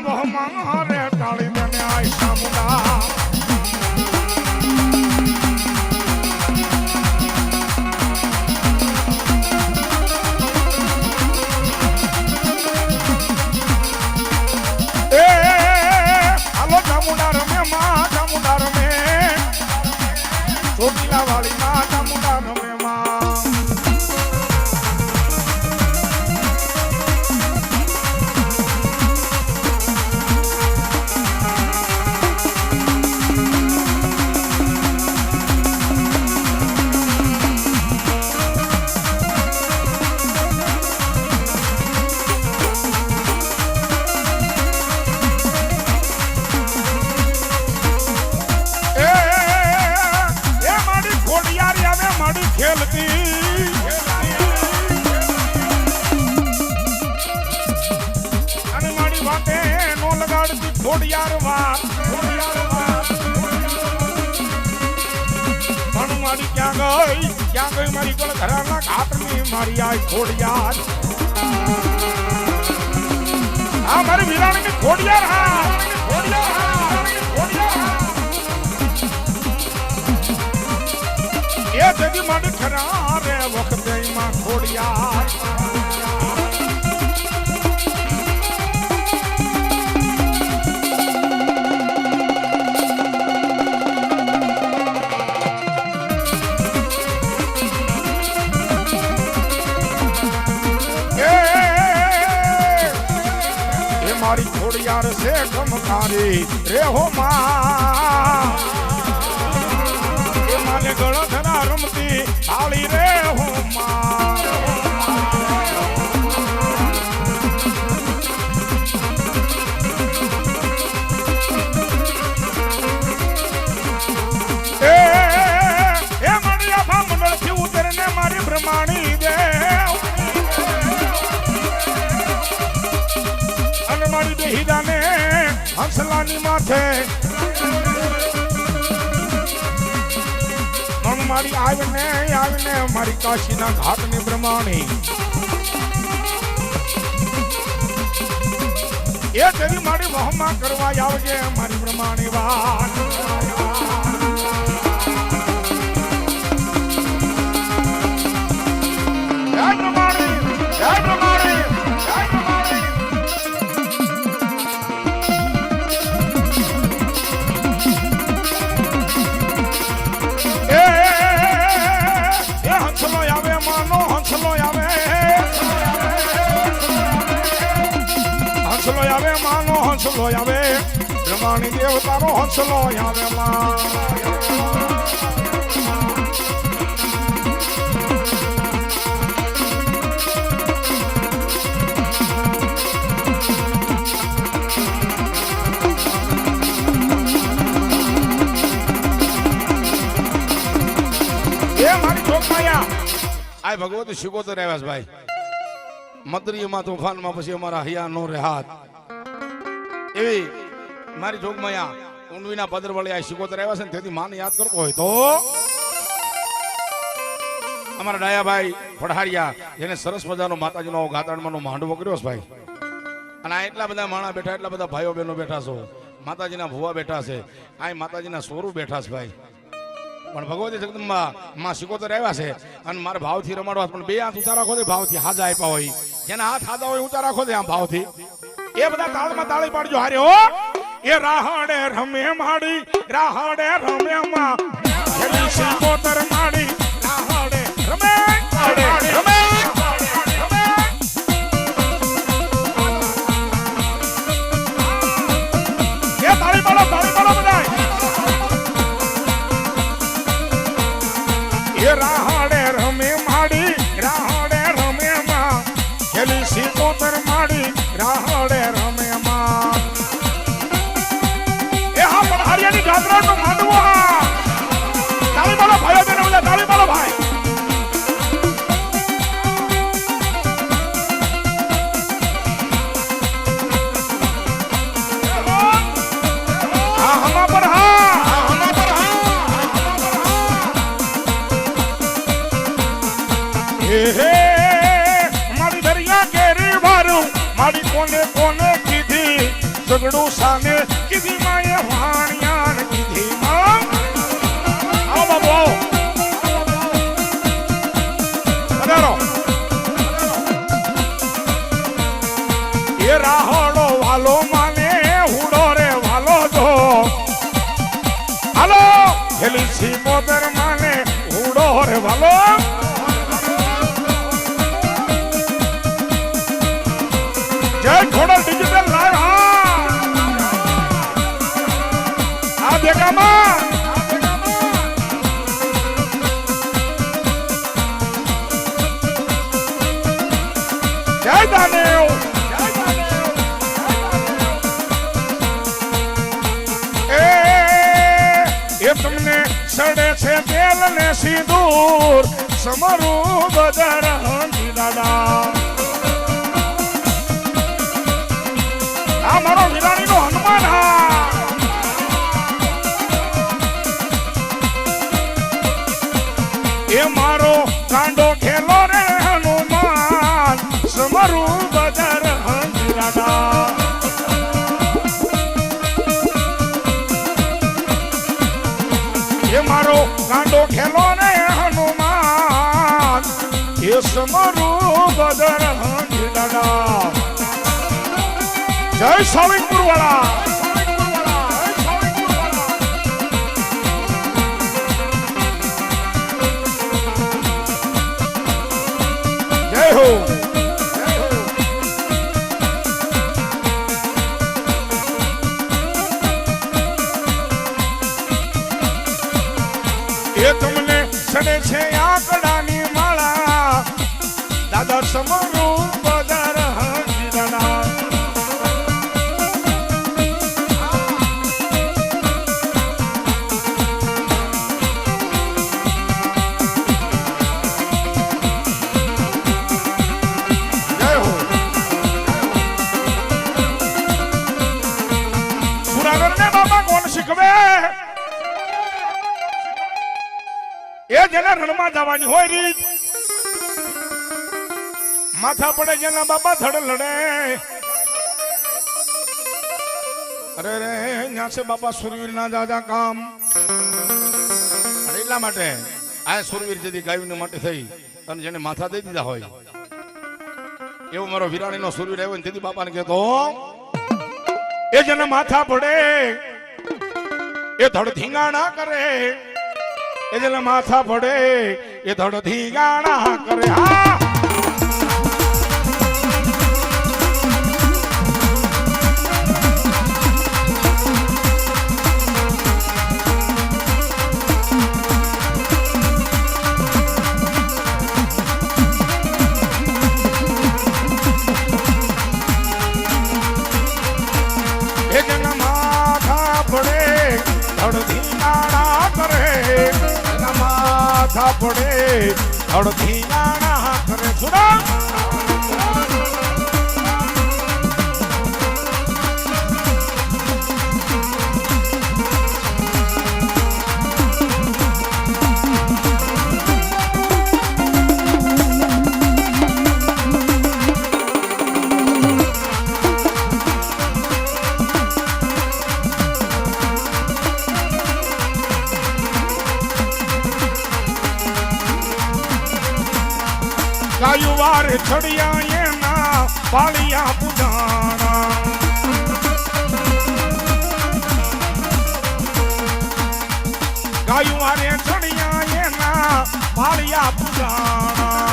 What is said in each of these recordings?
તેથી ખેલતી અને મારી વાતે લગાડતી પણ મારી હા ખોડિયાર? હા ખોડિયાર હા એ જગી માટે ખરા રે વખતે માં છે ગમકારી. રે હો માં. ગળો ધરા રમતી થાળી રે હો માં બ્રહ્માણી દેવ. અને મારી બેહીદાને હંસલાની માથે મારી આવીને આવીને મારી કાશીના ઘાટની પ્રમાણે એ તેરી મારી વહમાં કરવા આવજે મારી પ્રમાણે વાત. આવે માનો હંસલો આવે બ્રહ્માણી દેવતાનો હંસલો આવે માં. આ ભગવતી શીખોતર આવ્યા રહેવાસ ભાઈ. મંત્રીમાં તોફાનમાં પછી અમારા હૈયા નો રેહાત એવી મારી જોગમાયા ઊંડવીના પદર વળી આ શીખોતર આવ્યા છે ને તેથી માને યાદ કરતો હોય તો અમારા ડાયાભાઈ ફળહારિયા જેને સરસ મજાનો માતાજીનો ગાતાણમાંનો માંડવો કર્યો છે ભાઈ. અને આ એટલા બધા માણા બેઠા, એટલા બધા ભાઈઓ બહેનો બેઠા છો. માતાજીના ભુવા બેઠા છે. આ માતાજીના સોરું બેઠા છે ભાઈ. પણ ભગવતી જગદંબા માં સિકોતર આવ્યા છે અને મારા ભાવથી રમાડવા પણ બે હાથ ઊંચા રાખો ભાવથી હાજા આપ્યા હોય. જેના હાથ હાજા હોય ઊંચા રાખો દે આમ ભાવથી એ બધા તાળમાં તાળી પાડજો હારે હો. એ રાહડે રમે માડી રાહડે રમે માં. હાડે રમે માં. એ હા પણ હરિયાની ગામડા નો માંડવો હા. તાળી મારો ભાઈ બેન બધા તાળી મારો ભાઈ. Hey, hey! મારી કોને કોને કીધી? ઝઘડું સામે કીધી માએ વાણિયાને કીધી માં આવો બાબુ. આવો એ રાહોડો વાલો માને હુડો રે વાલો જો. હાલો, હેલી સિમોદર માને હુડો રે વાલો. સડે છે તેલ ને સિંદૂર સમરૂ બદર દાદા. એ મારો ગાંડો ખેલો ને હનુમાન. એ સમરું બદર હંજ દાદા. જય સાવિંગપુર વાળા જવાની હોય રીત. માથા પડે જેના બાબા ધડ લડે. અરે રે, ન્યા છે બાબા સુરવીર ના દાદા કામ. એટલા માટે આ સુરવીર જેથી ગાયું માટે થઈ, અને જેને માથા દઈ દીધા હોય. એવો મારો વિરાણી નો સુરવીર આવ્યો ને તેથી બાપાને કહેતો એ જેને માથા પડે, એ ધડ ધીંગાણા કરે. એ જેના માથા પડે એ ધડધી ગાણા કરે. હા. માથા પડે ધડ ધીંગાણા કરે છડિયા એના પાળિયા પુજાણા ગાયું વારે છડિયા એના પાળિયા પુજાણા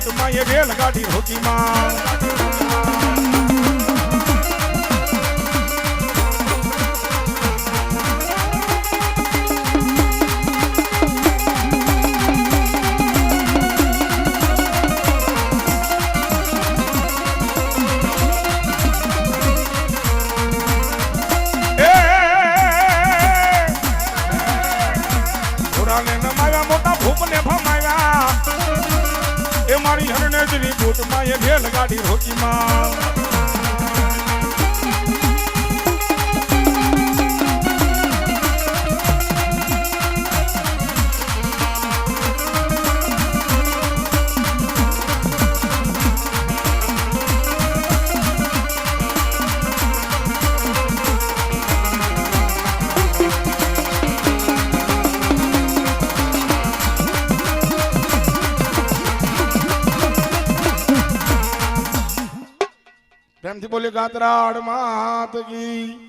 ભૂતમાં એ રેલગાડી હોકી માં. હરણેજની બૂટમાં એ રેલગાડી રોકીમાં. ગાતરાડ માત કી.